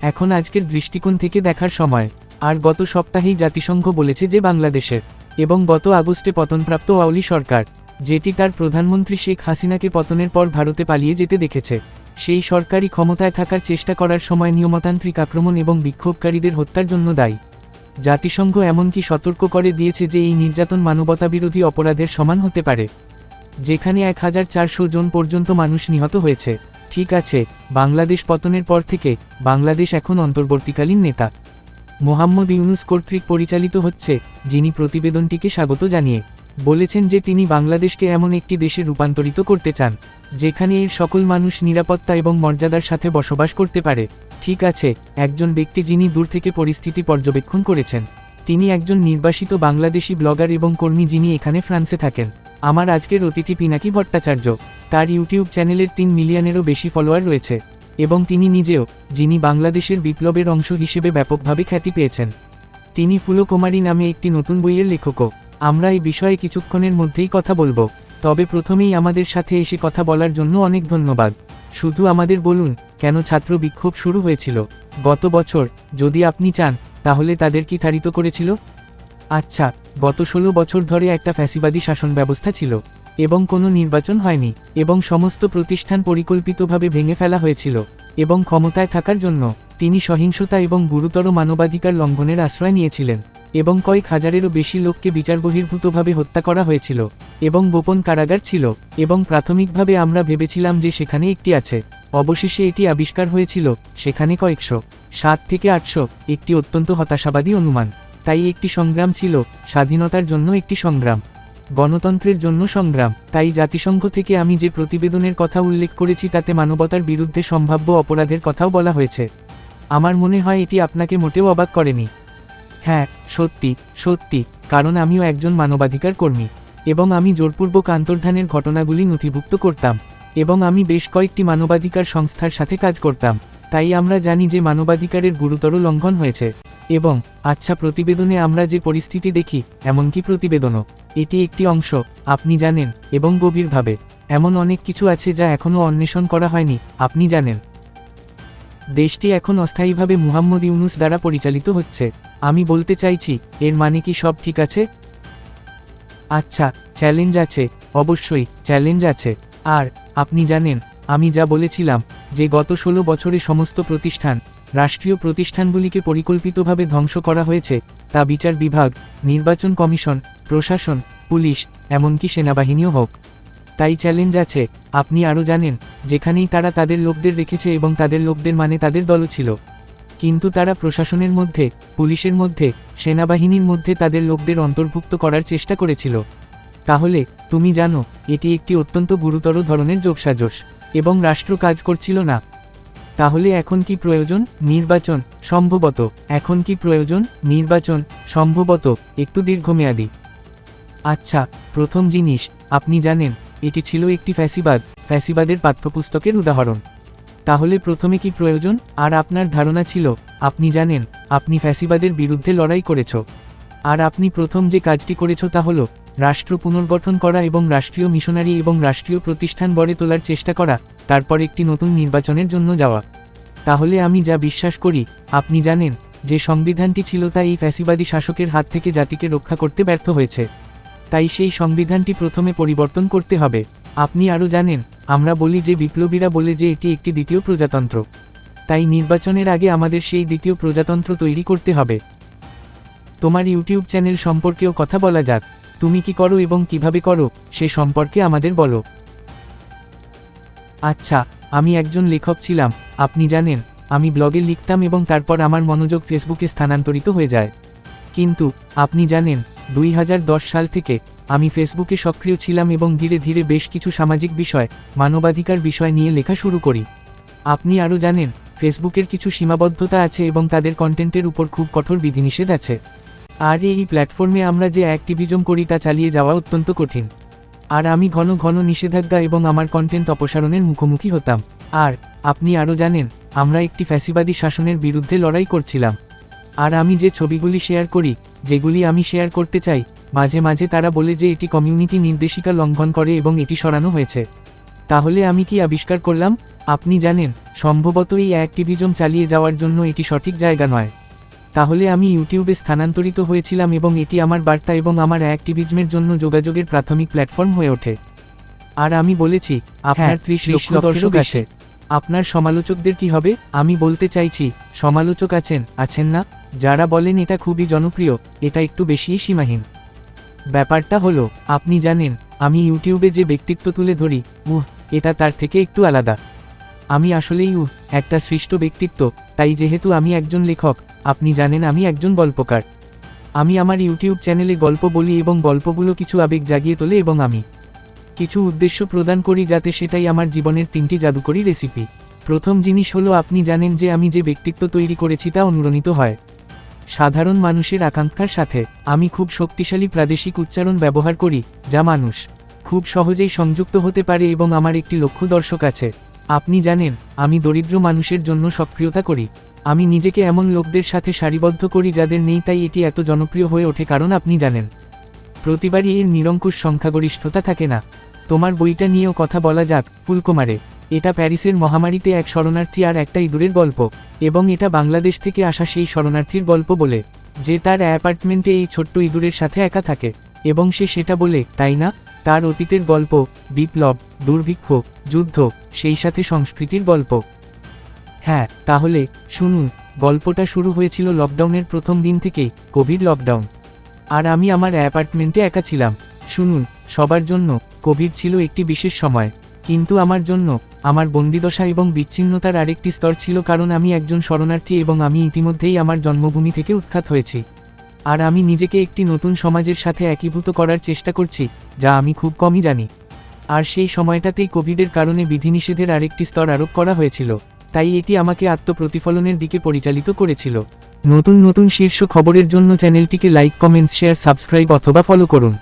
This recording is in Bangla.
এখন আজকের দৃষ্টিকোণ থেকে দেখার সময়। আর গত সপ্তাহেই জাতিসংঘ বলেছে যে বাংলাদেশের এবং গত আগস্টে পতনপ্রাপ্ত আওয়ামী সরকার, যেটি তার প্রধানমন্ত্রী শেখ হাসিনাকে পতনের পর ভারতে পালিয়ে যেতে দেখেছে, সেই সরকারই ক্ষমতায় থাকার চেষ্টা করার সময় নিয়মতান্ত্রিক আক্রমণ এবং বিক্ষোভকারীদের হত্যার জন্য দায়ী। জাতিসংঘ এমনকি সতর্ক করে দিয়েছে যে এই নির্যাতন মানবতাবিরোধী অপরাধের সমান হতে পারে, যেখানে এক হাজার চারশো জন পর্যন্ত মানুষ নিহত হয়েছে। ঠিক আছে, বাংলাদেশ পতনের পর থেকে বাংলাদেশ এখন অন্তর্বর্তীকালীন নেতা। মোহাম্মদ ইউনুস কর্তৃক পরিচালিত হচ্ছে, যিনি প্রতিবেদনটিকে স্বাগত জানিয়ে বলেছেন যে তিনি বাংলাদেশকে এমন একটি দেশে রূপান্তরিত করতে চান, যেখানে এর সকল মানুষ নিরাপত্তা এবং মর্যাদার সাথে বসবাস করতে পারে। ঠিক আছে, একজন ব্যক্তি যিনি দূর থেকে পরিস্থিতি পর্যবেক্ষণ করেছেন, তিনি একজন নির্বাসিত বাংলাদেশি ব্লগার এবং কর্মী যিনি এখানে ফ্রান্সে থাকেন। আমার আজকের অতিথি পিনাকি ভট্টাচার্য। তার ইউটিউব চ্যানেলের তিন মিলিয়নেরও বেশি ফলোয়ার রয়েছে, এবং তিনি নিজেও, যিনি বাংলাদেশের বিপ্লবের অংশ হিসেবে ব্যাপকভাবে খ্যাতি পেয়েছেন। তিনি ফুলকুমারী নামে একটি নতুন বইয়ের লেখকও। আমরা এই বিষয়ে কিছুক্ষণের মধ্যেই কথা বলব। তবে প্রথমেই আমাদের সাথে এসে কথা বলার জন্য অনেক ধন্যবাদ। শুধু আমাদের বলুন, কেন ছাত্র বিক্ষোভ শুরু হয়েছিল? গত বছর, যদি আপনি চান, তাহলে তাদের কি তাড়িত করেছিল? আচ্ছা গত ষোলো বছর ধরে একটা ফ্যাসিবাদী শাসন ব্যবস্থা ছিল, এবং কোনো নির্বাচন হয়নি, এবং সমস্ত প্রতিষ্ঠান পরিকল্পিতভাবে ভেঙে ফেলা হয়েছিল, এবং ক্ষমতায় থাকার জন্য তিনি সহিংসতা এবং গুরুতর মানবাধিকার লঙ্ঘনের আশ্রয় নিয়েছিলেন, এবং কয়েক হাজারেরও বেশি লোককে বিচার বহির্ভূতভাবে হত্যা করা হয়েছিল, এবং গোপন কারাগার ছিল, এবং প্রাথমিকভাবে আমরা ভেবেছিলাম যে সেখানে একটি আছে, অবশেষে এটি আবিষ্কার হয়েছিল, সেখানে কয়েকশো সাত থেকে আটশো একটি অত্যন্ত হতাশাবাদী অনুমান। তাই একটি সংগ্রাম ছিল, স্বাধীনতার জন্য একটি সংগ্রাম। গণতন্ত্রের জন্য সংগ্রাম। তাই জাতিসংঘ থেকে আমি যে প্রতিবেদনের কথা উল্লেখ করেছি তাতে মানবতার বিরুদ্ধে সম্ভাব্য অপরাধের কথাও বলা হয়েছে। আমার মনে হয় এটি আপনাকে মোটেও অবাক করেনি। হ্যাঁ সত্যি সত্যি, কারণ আমিও একজন মানবাধিকার কর্মী। এবং আমি জোরপূর্বক আন্তর্ধানের ঘটনাগুলি নথিভুক্ত করতাম। এবং আমি বেশ কয়েকটি মানবাধিকার সংস্থার সাথে কাজ করতাম। তাই আমরা জানি যে মানবাধিকারের গুরুতর লঙ্ঘন হয়েছে। এবং আচ্ছা প্রতিবেদনে আমরা যে পরিস্থিতি দেখি, এমনকি প্রতিবেদনও, এটি একটি অংশ, আপনি জানেন, এবং গভীরভাবে, এমন অনেক কিছু আছে যা এখনও অন্বেষণ করা হয়নি, আপনি জানেন। দেশটি এখন অস্থায়ীভাবে মুহাম্মদ ইউনুস দ্বারা পরিচালিত হচ্ছে, আমি বলতে চাইছি, এর মানে কি সব ঠিক আছে? আচ্ছা চ্যালেঞ্জ আছে, অবশ্যই, চ্যালেঞ্জ আছে, আর, আপনি জানেন, আমি যা বলেছিলাম, যে গত ষোলো বছরে সমস্ত প্রতিষ্ঠান রাষ্ট্রীয় প্রতিষ্ঠানগুলিকে পরিকল্পিতভাবে ধ্বংস করা হয়েছে, তা বিচার বিভাগ, নির্বাচন কমিশন, প্রশাসন, পুলিশ, এমনকি সেনাবাহিনীও হোক। তাই চ্যালেঞ্জ আছে, আপনি আরও জানেন, যেখানেই তারা তাদের লোকদের রেখেছে এবং তাদের লোকদের মানে তাদের দলও ছিল। কিন্তু তারা প্রশাসনের মধ্যে, পুলিশের মধ্যে, সেনাবাহিনীর মধ্যে তাদের লোকদের অন্তর্ভুক্ত করার চেষ্টা করেছিল। তাহলে, তুমি জানো, এটি একটি অত্যন্ত গুরুতর ধরনের যোগসাজশ, এবং রাষ্ট্র কাজ করছিল না। তাহলে এখন কি প্রয়োজন? নির্বাচন, সম্ভবত। এখন কি প্রয়োজন? নির্বাচন, সম্ভবত। একটু দীর্ঘমেয়াদী। আচ্ছা প্রথম জিনিস, আপনি জানেন, এটি ছিল একটি ফ্যাসিবাদ, ফ্যাসিবাদের পাঠ্যপুস্তকের উদাহরণ। তাহলে প্রথমে কি প্রয়োজন? আর আপনার ধারণা ছিল, আপনি জানেন, আপনি ফ্যাসিবাদের বিরুদ্ধে লড়াই করেছ। আর আপনি প্রথম যে কাজটি করেছ তা হল রাষ্ট্র পুনর্গঠন করা এবং রাষ্ট্রীয় মিশনারি এবং রাষ্ট্রীয় প্রতিষ্ঠান গড়ে তোলার চেষ্টা করা, তারপর একটি নতুন নির্বাচনের জন্য যাওয়া। তাহলে আমি যা বিশ্বাস করি, আপনি জানেন, যে সংবিধানটি ছিল তা এই ফ্যাসিবাদী শাসকের হাত থেকে জাতিকে রক্ষা করতে ব্যর্থ হয়েছে। তাই সেই সংবিধানটি প্রথমে পরিবর্তন করতে হবে। আপনি আরও জানেন, আমরা বলি যে বিপ্লবীরা বলে যে এটি একটি দ্বিতীয় প্রজাতন্ত্র। তাই নির্বাচনের আগে আমাদের সেই দ্বিতীয় প্রজাতন্ত্র তৈরি করতে হবে। তোমার ইউটিউব চ্যানেল সম্পর্কেও কথা বলা যাক। তুমি কি করো এবং কীভাবে করো, সে সম্পর্কে আমাদের বলো। আচ্ছা আমি একজন লেখক ছিলাম, আপনি জানেন, আমি ব্লগে লিখতাম এবং তারপর আমার মনোযোগ ফেসবুকে স্থানান্তরিত হয়ে যায়। কিন্তু, আপনি জানেন, দুই হাজার দশ সাল থেকে, আমি ফেসবুকে সক্রিয় ছিলাম এবং ধীরে ধীরে বেশ কিছু সামাজিক বিষয়, মানবাধিকার বিষয় নিয়ে লেখা শুরু করি। আপনি আরও জানেন, ফেসবুকের কিছু সীমাবদ্ধতা আছে এবং তাদের কন্টেন্টের উপর খুব কঠোর বিধিনিষেধ আছে। আর এই প্ল্যাটফর্মে আমরা যে অ্যাক্টিভিজম করি তা চালিয়ে যাওয়া অত্যন্ত কঠিন। আর আমি ঘন ঘন নিষেধাজ্ঞা এবং আমার কন্টেন্ট অপসারণের মুখোমুখি হতাম। আর, আপনি আরও জানেন, আমরা একটি ফ্যাসিবাদী শাসনের বিরুদ্ধে লড়াই করছিলাম। আর আমি যে ছবিগুলি শেয়ার করি, যেগুলি আমি শেয়ার করতে চাই, মাঝে মাঝে তারা বলে যে এটি কমিউনিটি নির্দেশিকা লঙ্ঘন করে এবং এটি সরানো হয়েছে। তাহলে আমি কি আবিষ্কার করলাম? আপনি জানেন, সম্ভবত এই অ্যাক্টিভিজম চালিয়ে যাওয়ার জন্য এটি সঠিক জায়গা নয়। তাহলে আমি ইউটিউবে স্থানান্তরিত হয়েছিলাম এবং এটি আমার বার্তা এবং আমার অ্যাক্টিভিজমের জন্য যোগাযোগের প্রাথমিক প্ল্যাটফর্ম হয়ে ওঠে। আর আমি বলেছি আপনার ত্রিশ লক্ষ দর্শক আছে আপনার সমালোচকদের কি হবে? আমি বলতে চাইছি সমালোচক আছেন আছেন না? যারা বলেন এটা খুবই জনপ্রিয় এটা একটু বেশিই সীমাহীন। ব্যাপারটা হলো আপনি জানেন আমি ইউটিউবে যে ব্যক্তিত্ব তুলে ধরি উহ এটা তার থেকে একটু আলাদা। আমি আসলেই উহ, একটা সৃষ্ট ব্যক্তিত্ব, তাই যেহেতু আমি একজন লেখক, আপনি জানেন আমি একজন গল্পকার। আমি আমার ইউটিউব চ্যানেলে গল্প বলি এবং গল্পগুলো কিছু আবেগ জাগিয়ে তোলে এবং আমি কিছু উদ্দেশ্য প্রদান করি যাতে সেটাই আমার জীবনের তিনটি জাদুকরী রেসিপি। প্রথম জিনিস হলো, আপনি জানেন যে আমি যে ব্যক্তিত্ব তৈরি করেছি তা অনুরণিত হয়। সাধারণ মানুষের আকাঙ্ক্ষার সাথে, আমি খুব শক্তিশালী প্রাদেশিক উচ্চারণ ব্যবহার করি, যা মানুষ খুব সহজেই সংযুক্ত হতে পারে এবং আমার একটি লক্ষ্য দর্শক আছে। আপনি জানেন, আমি দরিদ্র মানুষের জন্য সক্রিয়তা করি। আমি নিজেকে এমন লোকদের সাথে সারিবদ্ধ করি যাদের নেই তাই এটি এত জনপ্রিয় হয়ে ওঠে কারণ আপনি জানেন, প্রতিবারই এর নিরঙ্কুশ সংখ্যাগরিষ্ঠতা থাকে না। তোমার বইটা নিয়েও কথা বলা যাক, ফুলকুমারে। এটা প্যারিসের মহামারীতে এক শরণার্থী আর একটা ইঁদুরের গল্প, এবং এটা বাংলাদেশ থেকে আসা সেই শরণার্থীর গল্প বলে, যে তার অ্যাপার্টমেন্টে এই ছোট্ট ইঁদুরের সাথে একা থাকে, এবং সে সেটা বলে, তাই না? তার অতীতের গল্প, বিপ্লব। দুর্ভিক্ষ, যুদ্ধ, সেই সাথে সংস্কৃতির গল্প। হ্যাঁ তাহলে, শুনুন, গল্পটা শুরু হয়েছিল লকডাউনের প্রথম দিন থেকেই, কোভিড লকডাউন। আর আমি আমার অ্যাপার্টমেন্টে একা ছিলাম। শুনুন, সবার জন্য, কোভিড ছিল একটি বিশেষ সময়। কিন্তু আমার জন্য, আমার বন্দিদশা এবং বিচ্ছিন্নতার আরেকটি স্তর ছিল কারণ আমি একজন শরণার্থী এবং আমি ইতিমধ্যেই আমার জন্মভূমি থেকে উৎখাত হয়েছি। আর আমি নিজেকে একটি নতুন সমাজের সাথে একীভূত করার চেষ্টা করছি, যা আমি খুব কমই জানি। আর সেই সময়টাতেই কোভিডের কারণে বিধিনিষেধের আরেকটি স্তর আরোপ করা হয়েছিল, তাই এটি আমাকে আত্মপ্রতিফলনের দিকে পরিচালিত করেছিল। নতুন নতুন শীর্ষ খবরের জন্য চ্যানেলটিকে লাইক কমেন্টস শেয়ার, সাবস্ক্রাইব অথবা ফলো করুন।